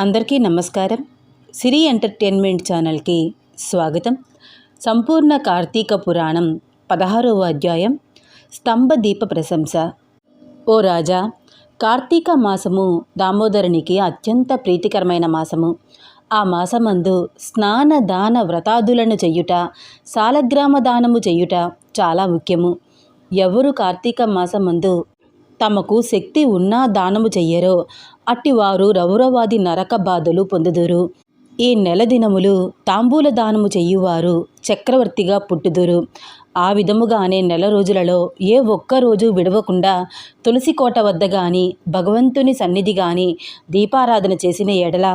అందరికీ నమస్కారం. సిరి ఎంటర్టైన్మెంట్ ఛానల్కి స్వాగతం. సంపూర్ణ కార్తీక పురాణం పదహారవ అధ్యాయం. స్తంభ దీప ప్రశంస. ఓ రాజా కార్తీక మాసము దామోదరునికి అత్యంత ప్రీతికరమైన మాసము. ఆ మాసమందు స్నాన దాన వ్రతాదులను చెయ్యుట సాలగ్రామ దానము చెయ్యుట చాలా ముఖ్యము. ఎవరు కార్తీక మాసమందు తమకు శక్తి ఉన్నా దానము చెయ్యరో. అట్టివారు రౌరవాది నరక బాధలు పొందుదురు. ఈ నెల దినములు తాంబూల దానము చెయ్యువారు చక్రవర్తిగా పుట్టుదురు. ఆ విధముగానే నెల రోజులలో ఏ ఒక్క రోజు విడవకుండా తులసి కోట వద్ద గాని భగవంతుని సన్నిధి గాని దీపారాధన చేసిన ఎడల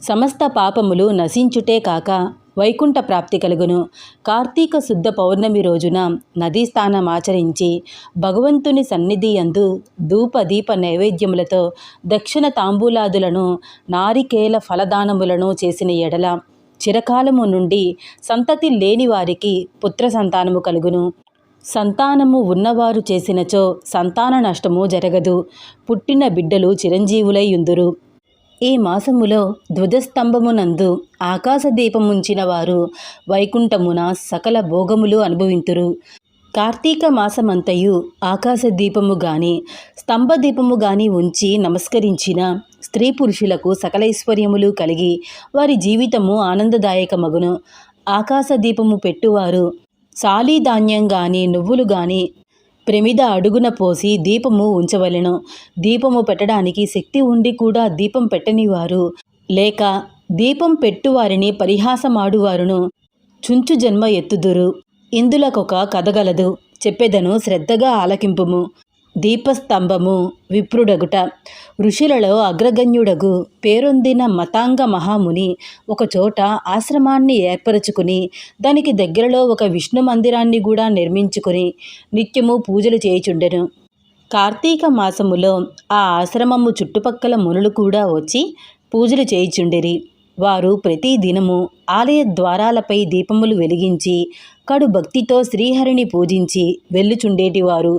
సమస్త పాపములు నశించుటే కాక వైకుంఠ ప్రాప్తి కలుగును. కార్తీక శుద్ధ పౌర్ణమి రోజున నదీ స్థానం ఆచరించి భగవంతుని సన్నిధి అందు ధూప దీప నైవేద్యములతో దక్షిణ తాంబూలాదులను నారికేల ఫలదానములను చేసిన ఎడల చిరకాలము నుండి సంతతి లేని వారికి పుత్ర సంతానము కలుగును. సంతానము ఉన్నవారు చేసినచో సంతాన నష్టము జరగదు. పుట్టిన బిడ్డలు చిరంజీవులై ఉందురు ఈ మాసములో ధ్వజస్తంభమునందు ఆకాశదీపముంచిన వారు వైకుంఠమున సకల భోగములు అనుభవింతురు. కార్తీక మాసమంతయు ఆకాశ దీపము గాని స్తంభ దీపము గాని ఉంచి నమస్కరించిన స్త్రీ పురుషులకు సకలైశ్వర్యములు కలిగి వారి జీవితము ఆనందదాయకమగును. ఆకాశ దీపము పెట్టువారు సాలీ ధాన్యం గాని నువ్వులు గాని ప్రమిద అడుగున పోసి దీపము ఉంచవలెను. దీపము పెట్టడానికి శక్తి ఉండి కూడా దీపం పెట్టనివారు. లేక దీపం పెట్టువారిని పరిహాసమాడువారును. చుంచు జన్మ ఎత్తుదురు. ఇందులకొక కథగలదు చెప్పెదను శ్రద్ధగా ఆలకింపుము. దీపస్తంభము విప్రుడగుట. ఋషులలో అగ్రగణ్యుడగు పేరొందిన మతాంగ మహాముని ఒకచోట ఆశ్రమాన్ని ఏర్పరచుకుని దానికి దగ్గరలో ఒక విష్ణు మందిరాన్ని కూడా నిర్మించుకుని నిత్యము పూజలు చేయుచుండెను. కార్తీక మాసములో ఆ ఆశ్రమము చుట్టుపక్కల మునులు కూడా వచ్చి పూజలు చేయుచుండిరి. వారు ప్రతి దినము ఆలయ ద్వారాలపై దీపములు వెలిగించి కడు భక్తితో శ్రీహరిని పూజించి వెళ్ళుచుండేటివారు.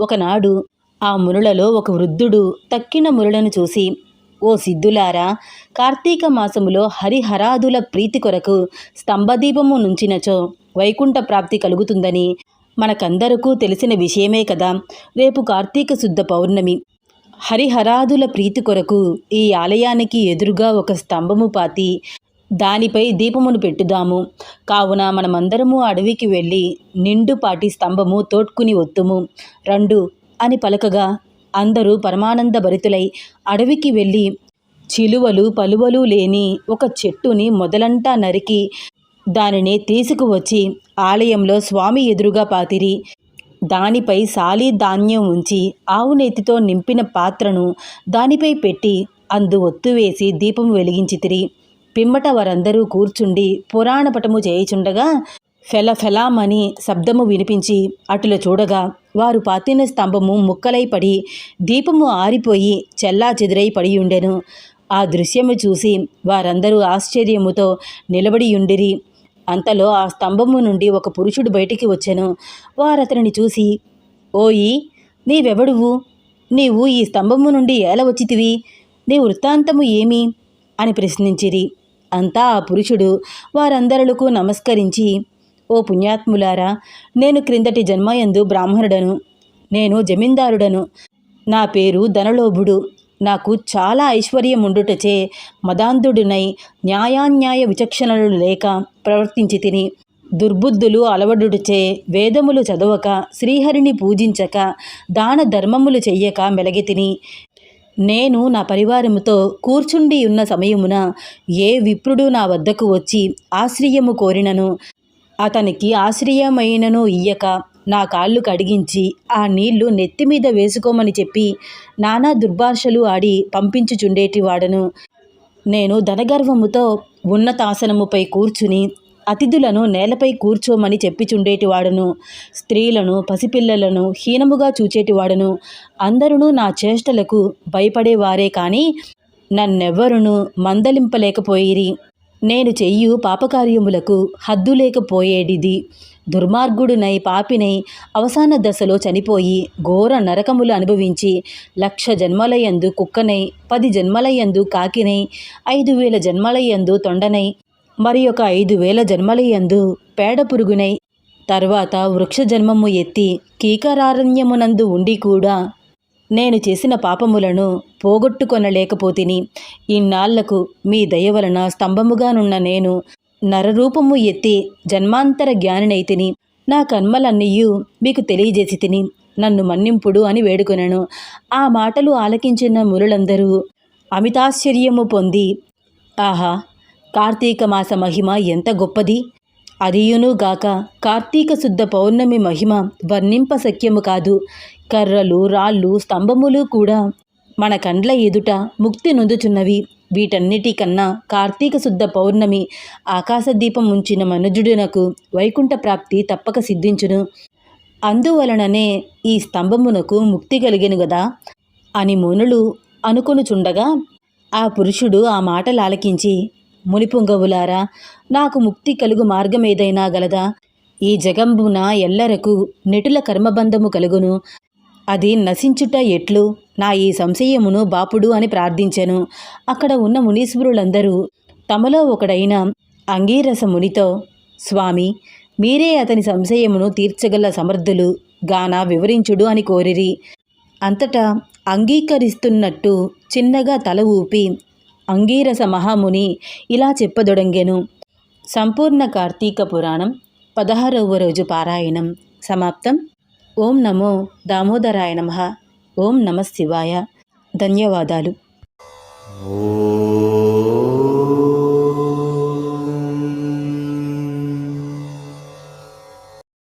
ఒకనాడు ఆ మునులలో ఒక వృద్ధుడు తక్కిన మునులను చూసి ఓ సిద్ధులారా కార్తీక మాసములో హరిహరాదుల ప్రీతి కొరకు స్తంభదీపము నుంచినచో వైకుంఠ ప్రాప్తి కలుగుతుందని మనకందరకు తెలిసిన విషయమే కదా. రేపు కార్తీక శుద్ధ పౌర్ణమి. హరిహరాదుల ప్రీతి కొరకు ఈ ఆలయానికి ఎదురుగా ఒక స్తంభము పాతి దానిపై దీపమును పెట్టుదాము. కావున మనమందరము అడవికి వెళ్ళి నిండుపాటి స్తంభము తోడ్కుని ఒత్తుము రండు అని పలకగా అందరూ పరమానంద భరితులై అడవికి వెళ్ళి చిలువలు పలువలు లేని ఒక చెట్టుని మొదలంటా నరికి దానిని తీసుకువచ్చి ఆలయంలో స్వామి ఎదురుగా పాతిరి. దానిపై సాలి ధాన్యం ఉంచి ఆవు నేతితో నింపిన పాత్రను దానిపై పెట్టి అందు ఒత్తువేసి దీపం వెలిగించితిరి. పిమ్మట వారందరూ కూర్చుండి పురాణపటము చేయుచుండగా ఫెల ఫెలామని శబ్దము వినిపించి అటుల చూడగా వారు పాతిన స్తంభము ముక్కలై పడి దీపము ఆరిపోయి చెల్లా చెదురై పడి ఉండెను ఆ దృశ్యము చూసి వారందరూ ఆశ్చర్యముతో నిలబడి ఉండిరి అంతలో ఆ స్తంభము నుండి ఒక పురుషుడు బయటికి వచ్చెను. వారతనిని చూసి ఓయి నీవెవడువు? నీవు ఈ స్తంభము నుండి ఏల వచ్చితివి? నీ వృత్తాంతము ఏమి? అని ప్రశ్నించిరి. అంతా ఆ పురుషుడు వారందరులకు నమస్కరించి ఓ పుణ్యాత్ములారా నేను క్రిందటి జన్మయందు బ్రాహ్మణుడను నేను జమీందారుడను. నా పేరు ధనలోభుడు. నాకు చాలా ఐశ్వర్యం ఉండుటచే మదాంధుడునై న్యాయాన్యాయ విచక్షణలు లేక ప్రవర్తించి తిని దుర్బుద్ధులు అలవడుటచే వేదములు చదవక శ్రీహరిని పూజించక దాన ధర్మములు చెయ్యక మెలగితిని నేను నా పరివారముతో కూర్చుండి ఉన్న సమయమున ఏ విప్రుడు నా వద్దకు వచ్చి ఆశ్రయము కోరినను? అతనికి ఆశ్రయమైనను ఇయ్యక నా కాళ్ళు కడిగించి ఆ నీళ్ళు నెత్తి మీద వేసుకోమని చెప్పి నానా దుర్భాషలు ఆడి పంపించుచుండేటివాడను. నేను ధనగర్వముతో ఉన్నతాసనముపై కూర్చుని అతిథులను నేలపై కూర్చోమని చెప్పించుండేటివాడను స్త్రీలను పసిపిల్లలను హీనముగా చూచేటివాడను. అందరూ నా చేష్టలకు భయపడేవారే కానీ నన్నెవ్వరును మందలింపలేకపోయిరి. నేను చెయ్యు పాపకార్యములకు హద్దు లేకపోయేడిది దుర్మార్గుడునై పాపినై అవసాన దశలో చనిపోయి ఘోర నరకములు అనుభవించి లక్ష జన్మలయందు కుక్కనై పది జన్మలయందు కాకినై ఐదు వేల జన్మలయందు తొండనై మరి ఒక ఐదు వేల జన్మలయందు పేడ పురుగునై తర్వాత వృక్ష జన్మము ఎత్తి కీకరారణ్యమునందు ఉండి కూడా నేను చేసిన పాపములను పోగొట్టుకొనలేకపోతిని. ఇన్నాళ్ళకు మీ దయ వలన స్తంభముగానున్న నేను నరరూపము ఎత్తి జన్మాంతర జ్ఞానినైతిని. నా కర్మలన్నీయు మీకు తెలియజేసి తిని నన్ను మన్నింపుడు అని వేడుకొనను. ఆ మాటలు ఆలకించిన మురులందరూ అమితాశ్చర్యము పొంది ఆహా! కార్తీక మాస మహిమ ఎంత గొప్పది? అదియునుగాక కార్తీక శుద్ధ పౌర్ణమి మహిమ వర్ణింప సఖ్యము కాదు. కర్రలు రాళ్ళు స్తంభములు కూడా మన కండ్ల ఎదుట ముక్తి నొందుచున్నవి. వీటన్నిటికన్నా కార్తీక శుద్ధ పౌర్ణమి ఆకాశదీపం ఉంచిన మనుజుడునకు వైకుంఠ ప్రాప్తి తప్పక సిద్ధించును. అందువలననే ఈ స్తంభమునకు ముక్తి కలిగెను గదా? అని మునులు అనుకొనుచుండగా ఆ పురుషుడు ఆ మాటలు ఆలకించి మునిపుంగవులారా నాకు ముక్తి కలుగు మార్గం ఏదైనా గలదా? ఈ జగంబున ఎల్లరకు నెటుల కర్మబంధము కలుగును. అది నశించుట ఎట్లు? నా ఈ సంశయమును బాపుడు అని ప్రార్థించెను. అక్కడ ఉన్న మునీశ్వరులందరూ తమలో ఒకడైన అంగీరస మునితో స్వామి మీరే అతని సంశయమును తీర్చగల సమర్థులు గాన వివరించుడు అని కోరిరి. అంతటా అంగీకరిస్తున్నట్టు చిన్నగా తల ఊపి అంగీరస మహాముని ఇలా చెప్పదొడంగెను. సంపూర్ణ కార్తీక పురాణం పదహారవ రోజు పారాయణం సమాప్తం. ఓం నమో దామోదరాయ నమ. ఓం నమ శివాయ. ధన్యవాదాలు. ఓ